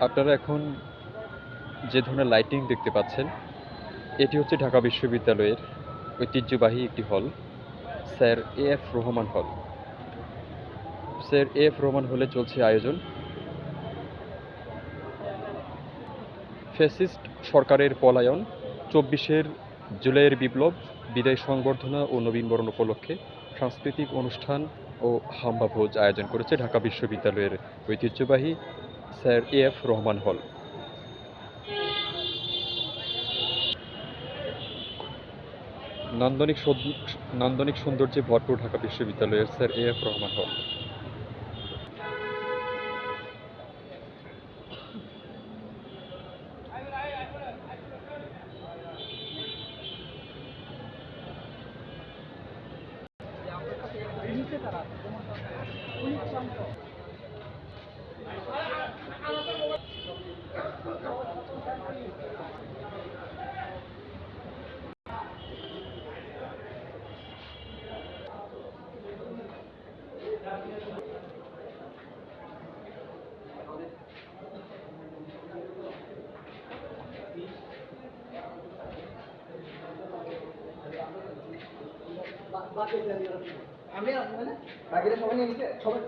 আপনারা এখন যে ধরনের লাইটিং দেখতে পাচ্ছেন, এটি হচ্ছে ঢাকা বিশ্ববিদ্যালয়ের ঐতিহ্যবাহী একটি হল স্যার এ এফ রহমান হল স্যার এ এফ রহমান হলে চলছে আয়োজন। ফ্যাসিস্ট সরকারের পলায়ন, চব্বিশের জুলাইয়ের বিপ্লব, বিদায় সংবর্ধনা ও নবীনবরণ উপলক্ষে সাংস্কৃতিক অনুষ্ঠান ও হাম্বা ভোজ আয়োজন করেছে ঢাকা বিশ্ববিদ্যালয়ের ঐতিহ্যবাহী স্যার এ এফ রহমান হল। নান্দনিক নান্দনিক সৌন্দর্যে ভরপুর ঢাকা বিশ্ববিদ্যালয়ের স্যার এ এফ রহমান হল। আমি বাকিরা সবাই নিয়ে নিচ্ছে? সবাই